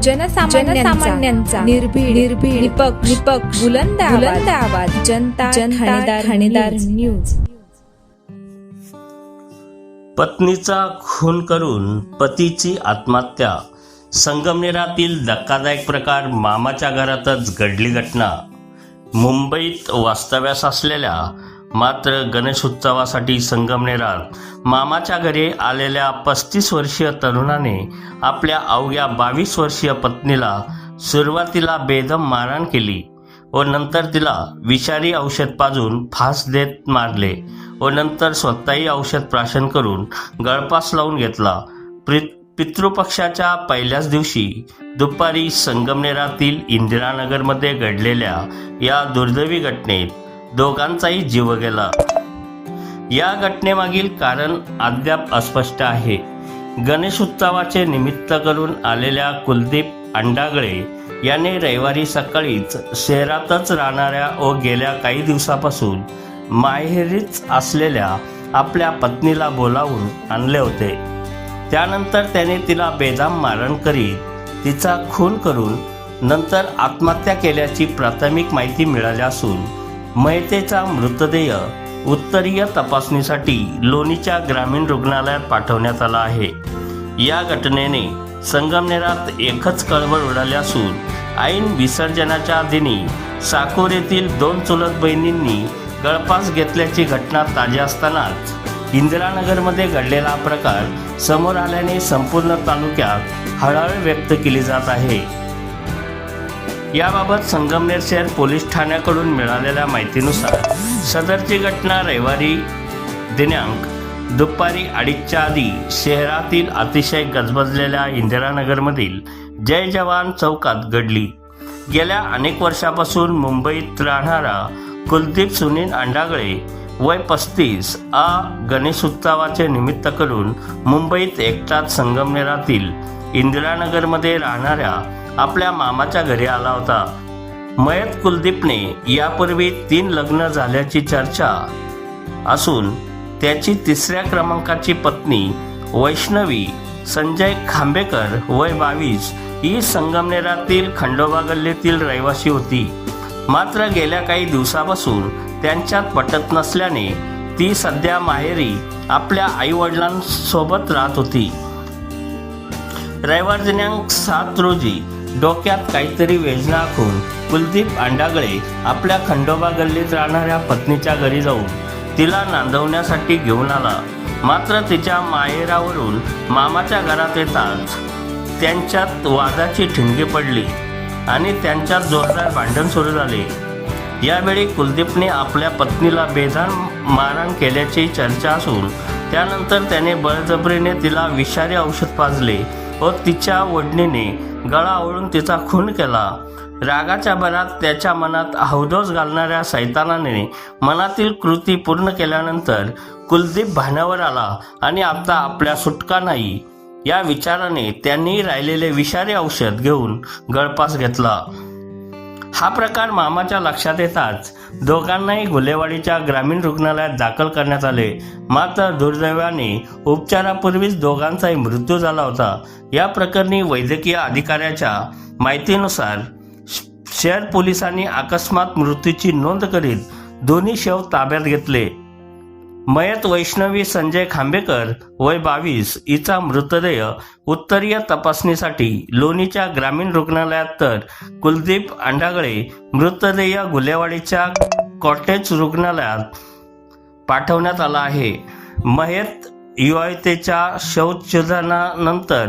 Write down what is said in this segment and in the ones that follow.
जनसामान्यांचा निर्भीड निर्भीड निपक्ष निपक्ष बुलंद बुलंद आवाज. जनता जनता ठाणेदार न्यूज. पत्नीचा खून करून पतीची आत्महत्या. संगमनेरातील धक्कादायक प्रकार मामाच्या घरातच घडली घटना. मुंबईत वास्तव्यास असलेल्या मात्र गणेशोत्सवासाठी संगमनेरात मामाच्या घरी आलेल्या पस्तीस वर्षीय तरुणाने आपल्या अवघ्या बावीस वर्षीय पत्नीला सुरुवातीला बेदम मारहाण केली व नंतर तिला विषारी औषध पाजून फास देत मारले व नंतर स्वतःही औषध प्राशन करून गळपास लावून घेतला. प्रि पितृपक्षाच्या पहिल्याच दिवशी दुपारी संगमनेरातील इंदिरानगरमध्ये घडलेल्या या दुर्दैवी घटनेत दोघांचाही जीव गेला. या घटनेमागील कारण अद्याप अस्पष्ट आहे. गणेश उत्सवाचे निमित्त करून आलेल्या कुलदीप अंडागळे याने रविवारी सकाळीच शहरातच राहणाऱ्या व गेल्या काही दिवसापासून माहेरीच असलेल्या आपल्या पत्नीला बोलावून आणले होते. त्यानंतर त्याने तिला बेदाम मारण करीत तिचा खून करून नंतर आत्महत्या केल्याची प्राथमिक माहिती मिळाली असून मयतेचा मृतदेह उत्तरीय तपासणीसाठी लोणीच्या ग्रामीण रुग्णालयात पाठवण्यात आला आहे. या घटनेने संगमनेरात एकच कळवळ उडाली असून ऐन विसर्जनाच्या दिनी साकोर येथील दोन चुलत बहिणींनी गळपास घेतल्याची घटना ताजी असतानाच इंदिरानगरमध्ये घडलेला प्रकार समोर आल्याने संपूर्ण तालुक्यात हळहळ व्यक्त केली जात आहे. याबाबत संगमनेर शहर पोलीस ठाण्याकडून मिळालेल्या माहितीनुसार सदरची घटना रविवारी दिनांक दुपारी अडीचच्या आधी शहरातील अतिशय गजबजलेल्या इंदिरानगरमधील जय जवान चौकात घडली. गेल्या अनेक वर्षापासून मुंबईत राहणारा कुलदीप सुनील अंडागळे वय पस्तीस आ गणेश उत्सवाचे निमित्त करून मुंबईत एकटाच संगमनेरातील इंदिरानगरमध्ये राहणाऱ्या आपल्या मामाच्या घरी आला होता. मयत कुलदीपने यापूर्वी तीन लग्न झाल्याची चर्चा असून त्याची तिसऱ्या क्रमांकाची पत्नी वैष्णवी संजय खांबेकर वय बावीस ही संगमनेरातील खंडोबा गल्लीतील रहिवासी होती. मात्र गेल्या काही दिवसापासून त्यांच्यात पटत नसल्याने ती सध्या माहेरी आपल्या आईवडिलांसोबत राहत होती. रविवार दिनांक सात रोजी डोक्यात काहीतरी वेदना आखून कुलदीप अंडागळे आपल्या खंडोबा गल्लीत राहणाऱ्या पत्नीच्या घरी जाऊन तिला नांदवण्यासाठी घेऊन आला. मात्र तिच्या माहेरावरून मामाच्या घरात येताच त्यांच्यात वादाची ठिणगी पडली आणि त्यांच्यात जोरदार भांडण सुरू झाले. यावेळी कुलदीपने आपल्या पत्नीला बेधान मारहाण केल्याची चर्चा असून त्यानंतर त्याने बळजबरीने तिला विषारी औषध पाजले व तिच्या ओढणीने गळा आवळून तिचा खून केला. रागाच्या भरात त्याच्या मनात हौदोस घालणाऱ्या सैतानाने मनातील कृती पूर्ण केल्यानंतर कुलदीप भाण्यावर आला आणि आता आपल्या सुटका नाही. या विचाराने त्यांनी राहिलेले विषारी औषध घेऊन गळपास घेतला. हा प्रकार मामाच्या लक्षात येताच दोघांनाही गुलेवाडीच्या ग्रामीण रुग्णालयात दाखल करण्यात आले. मात्र दुर्दैवाने उपचारापूर्वीच दोघांचाही मृत्यू झाला होता. या प्रकरणी वैद्यकीय अधिकाऱ्याच्या माहितीनुसार श- शहर पोलिसांनी अकस्मात मृत्यूची नोंद करीत दोन्ही शव ताब्यात घेतले. मयत वैष्णवी संजय खांबेकर वय बावीस हिचा मृतदेह उत्तरीय तपासणीसाठी लोणीच्या ग्रामीण रुग्णालयात तर कुलदीप अंडागळे मृतदेह गुलेवाडीच्या कॉटेज रुग्णालयात पाठवण्यात आला आहे. मयत युवायतेच्या शौचनानंतर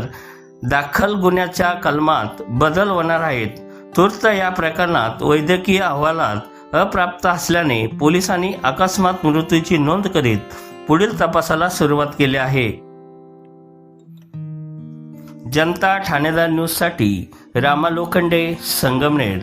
दाखल गुन्ह्याच्या कलमात बदल होणार आहेत. तूर्त या प्रकरणात वैद्यकीय अहवालात अप्राप्त असल्याने पोलिसांनी अकस्मात मृत्यूची नोंद करीत पुढील तपासाला सुरुवात केली आहे. जनता ठाणेदार न्यूजसाठी रामा लोखंडे संगमनेर.